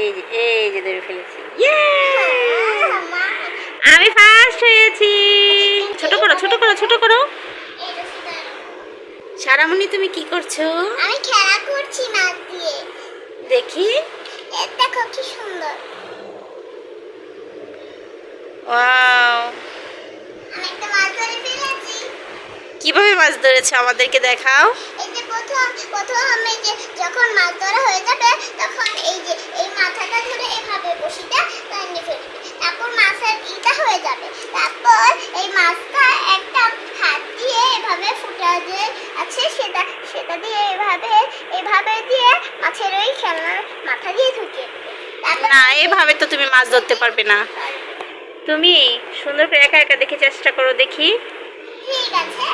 এই যে এই যে ধরে ফেলেছি। আমি ফার্স্ট হয়েছি। ছোট করো ছোট করো ছোট করো। সারামণি তুমি কি করছ? আমি খেলা করছি মাছ দিয়ে। দেখি। দেখো কি সুন্দর। ওয়াও। আমি একটা মাছ ধরে ফেলেছি। কীভাবে মাছ ধরেছো আমাদেরকে দেখাও। এই যে প্রথম প্রথম এই যে যখন মাছ ধরা হয়ে যাবে তখন এই যে এই মাথাটা ধরে এভাবে বসিটা টানিয়ে ফেলবে তারপর মাছের ইটা হয়ে যাবে তারপর এই মাছটা একটা হাত দিয়ে এভাবে ফুটা যে আছে সেটা সেটা দিয়ে এভাবে এভাবে দিয়ে মাছের ওই খেলনার মাথা দিয়ে ঢুকিয়ে না এভাবে তো তুমি মাছ ধরতে পারবে না। তুমি সুন্দর করে একা একা দেখে চেষ্টা করো দেখি। ঠিক আছে।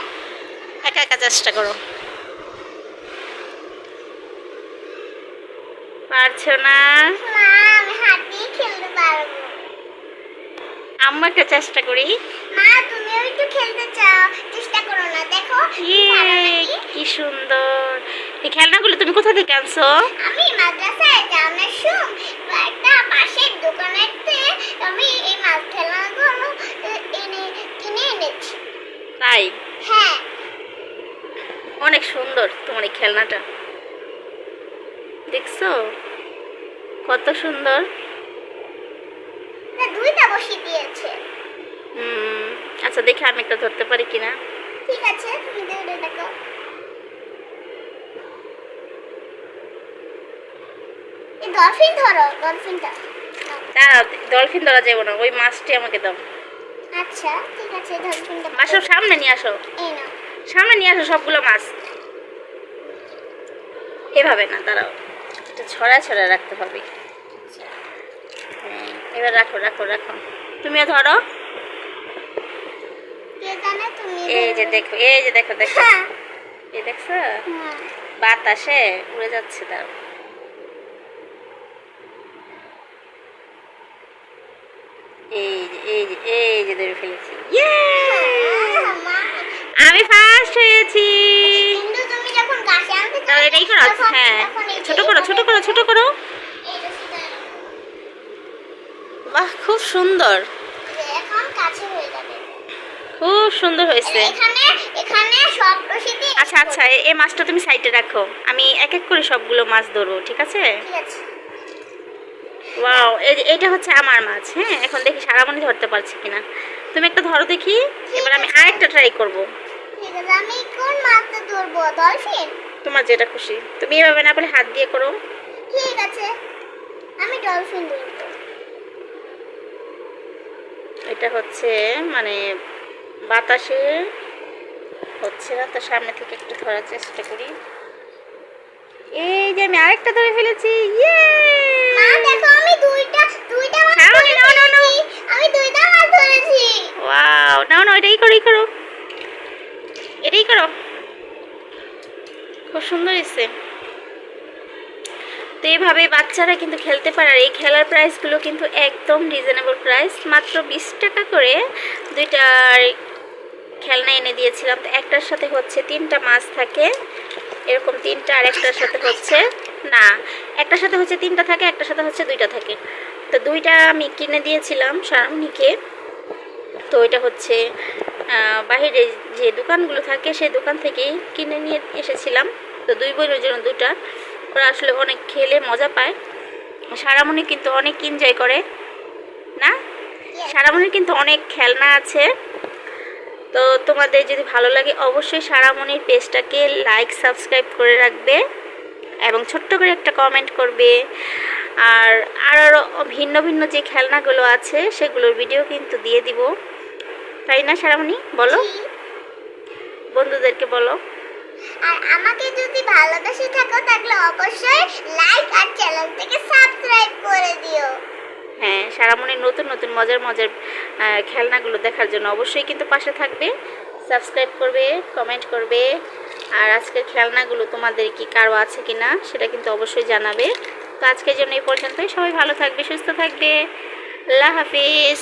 একা একা চেষ্টা করো। পারছ না? আমি হাত দিয়ে খেলতে পারব আম্মু একটা চেষ্টা করি। মা তুমিও একটু খেলতে চাও। চেষ্টা করো না দেখো। ইয়ে কি? সুন্দর। এই খেলনাগুলো তুমি কোথা থেকে আনছো? আমি মাদ্রাসায় যাওয়ার সময় একটা পাশের দোকানেতে আমি এই মাছ খেলনাগুলো এনে কিনে এনেছি। তাই? হ্যাঁ। অনেক সুন্দর তোমার এই খেলনাটা। দেখছ? কত সুন্দর। না দুইটা বসিয়ে দিয়েছে। হুম আচ্ছা দেখে আমি একটা ধরতে পারি কিনা? ঠিক আছে তুমি ধরে দেখো। এই ডলফিন ধরো ডলফিনটা দাঁড়াও ডলফিন ধরা যাব না ওই মাছটি আমাকে দাও। আচ্ছা ঠিক আছে ডলফিনটা মাছ সব সামনে নিয়ে আসো। এই নাও। সামনে নিয়ে আসো সবগুলো মাছ। এভাবে না দাঁড়াও এটা ছড়ায় ছড়ায় রাখতে হবে। এবার রাখো রাখো রাখো। তুমিও ধরো। এই যে দেখো এই যে দেখো দেখো। হ্যাঁ। এই দেখছ? বাতাসে উড়ে যাচ্ছে দাও এই যে এই যে এই যে ধরে ফেলেছি। হ্যাঁ, আমি ফার্স্ট হয়েছি। এটাই করো। হ্যাঁ। ছোট করো ছোট করো ছোট করো। বাহ খুব সুন্দর। খুব সুন্দর হয়েছে। আচ্ছা আচ্ছা এই মাছটা তুমি সাইডে রাখো। আমি এক এক করে সবগুলো মাছ ধরবো ঠিক আছে? ঠিক আছে। ওয়াও এটা হচ্ছে আমার মাছ হ্যাঁ? এখন দেখি সারামণি ধরতে পারছি কিনা। তুমি একটা ধরো দেখি এবার আমি আরেকটা ট্রাই করব। আমি কোন মাছটা ধরবো ডলফিন? তোমার যেটা খুশি। তুমি এভাবে না বলে হাত দিয়ে করো। ঠিক আছে আমি ডলফিন ধরবো। এটা হচ্ছে মানে বাতাসে হচ্ছে না তো সামনে থেকে একটু ধরার চেষ্টা করি। এই যে আমি আরেকটা ধরে ফেলেছি ইয়ে! মা দেখো আমি দুইটা দুইটা মাছ সামনে নাও, নাও, নাও। ধরেছি আমি দুইটা মাছ ধরেছি। ওয়াও নাও এটাই করো এই করো। এটাই করো। খুব সুন্দর এসছে তো এইভাবে বাচ্চারা কিন্তু খেলতে পারে। আর এই খেলার প্রাইসগুলো কিন্তু একদম রিজনেবল প্রাইস মাত্র বিশ টাকা করে দুইটার খেলনা এনে দিয়েছিলাম। তো একটার সাথে হচ্ছে তিনটা মাছ থাকে। এরকম তিনটা আর একটার সাথে হচ্ছে না, একটার সাথে হচ্ছে তিনটা থাকে, একটার সাথে হচ্ছে দুইটা থাকে। তো দুইটা আমি কিনে দিয়েছিলাম সারামণিকে। তো এটা হচ্ছে বাইরে যে দোকানগুলো থাকে, সেই দোকান থেকেই কিনে নিয়ে এসেছিলাম। তো দুই বোনের জন্য দুটা ওরা আসলে অনেক খেলে মজা পায়। সারামণি কিন্তু অনেক এনজয় করে না? সারামণির কিন্তু অনেক খেলনা আছে। তো তোমাদের যদি ভালো লাগে অবশ্যই সারামণির পেজটাকে লাইক সাবস্ক্রাইব করে রাখবে এবং ছোট্ট করে একটা কমেন্ট করবে। আর আরও ভিন্ন ভিন্ন যে খেলনাগুলো আছে সেগুলোর ভিডিও কিন্তু দিয়ে দিব। তাই না সারামণি? বলো। বন্ধুদেরকে বলো। আর আমাকে যদি ভালোবেসে থাকো, তাহলে অবশ্যই লাইক আর চ্যানেলটাকে সাবস্ক্রাইব করে দিও। হ্যাঁ সারামণির নতুন নতুন মজার মজার খেলনাগুলো দেখার জন্য অবশ্যই কিন্তু পাশে থাকবে। সাবস্ক্রাইব করবে কমেন্ট করবে। আর আজকের খেলনাগুলো তোমাদের কি কারও আছে কি না সেটা কিন্তু অবশ্যই জানাবে। তো আজকের জন্য এই পর্যন্তই। সবাই ভালো থাকবে, সুস্থ থাকবে। আল্লাহ হাফিজ।